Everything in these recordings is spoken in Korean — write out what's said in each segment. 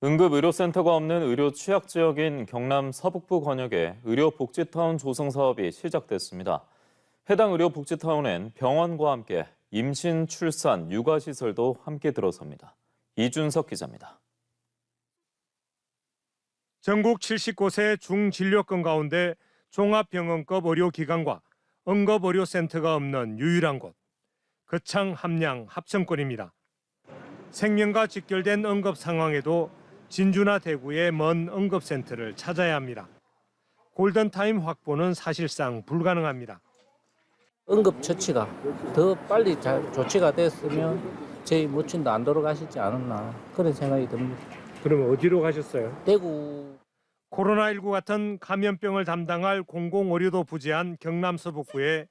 응급의료센터가 없는 의료 취약 지역인 경남 서북부 권역에 의료복지타운 조성 사업이 시작됐습니다. 해당 의료복지타운엔 병원과 함께 임신, 출산, 육아시설도 함께 들어섭니다. 이준석 기자입니다. 전국 70곳의 중진료권 가운데 종합병원급 의료기관과 응급의료센터가 없는 유일한 곳, 거창 함양 합천권입니다. 생명과 직결된 응급 상황에도 진주나 대구의 먼 응급센터를 찾아야 합니다. 골든타임 확보는 사실상 불가능합니다. 응급 처치가 더 빨리 잘 조치가 됐으면 저희 모친도 안 돌아가시지 않았나 그런 생각이 듭니다. 그러면 어디로 가셨어요? 대구 코로나19 같은 감염병을 담당할 공공의료도 부재한 경남 서북부에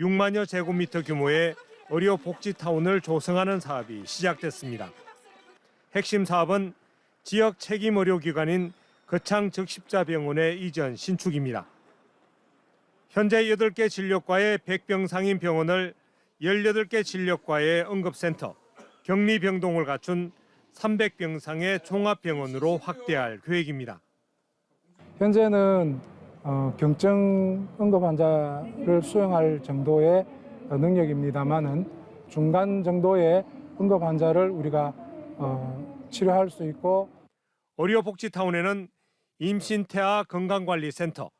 6만여 제곱미터 규모의 의료 복지타운을 조성하는 사업이 시작됐습니다. 핵심 사업은 지역 책임 의료기관인 거창 적십자병원의 이전 신축입니다. 현재 8개 진료과의 100병 상인 병원을 18개 진료과의 응급센터, 격리병동을 갖춘 300병상의 종합병원으로 확대할 계획입니다. 현재는 어, 경증 응급 환자를 수용할 정도의 어, 능력입니다만은 중간 정도의 응급 환자를 우리가 어, 치료할 수 있고 의료복지타운에는 임신태아 건강관리센터,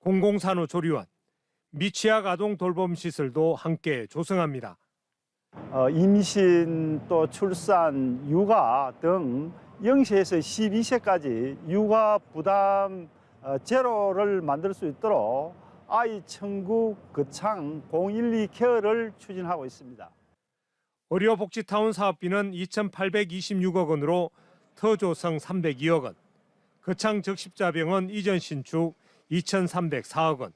공공산후조리원, 미취학 아동 돌봄 시설도 함께 조성합니다. 어, 임신 또 출산, 육아 등 0세에서 12세까지 육아 부담 어, 제로를 만들 수 있도록 아이 천국 거창 012 케어를 추진하고 있습니다. 의료복지타운 사업비는 2,826억 원으로 터조성 302억 원, 거창 적십자병원 이전 신축 2,304억 원,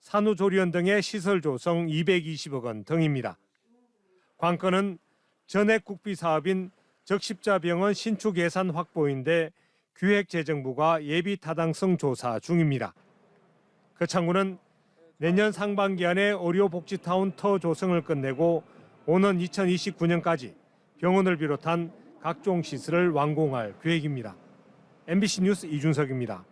산후조리원 등의 시설 조성 220억 원 등입니다. 관건은 전액 국비 사업인 적십자병원 신축 예산 확보인데 기획재정부가 예비 타당성 조사 중입니다. 거창구는 내년 상반기 안에 의료복지타운 터 조성을 끝내고 오는 2029년까지 병원을 비롯한 각종 시설을 완공할 계획입니다. MBC 뉴스 이준석입니다.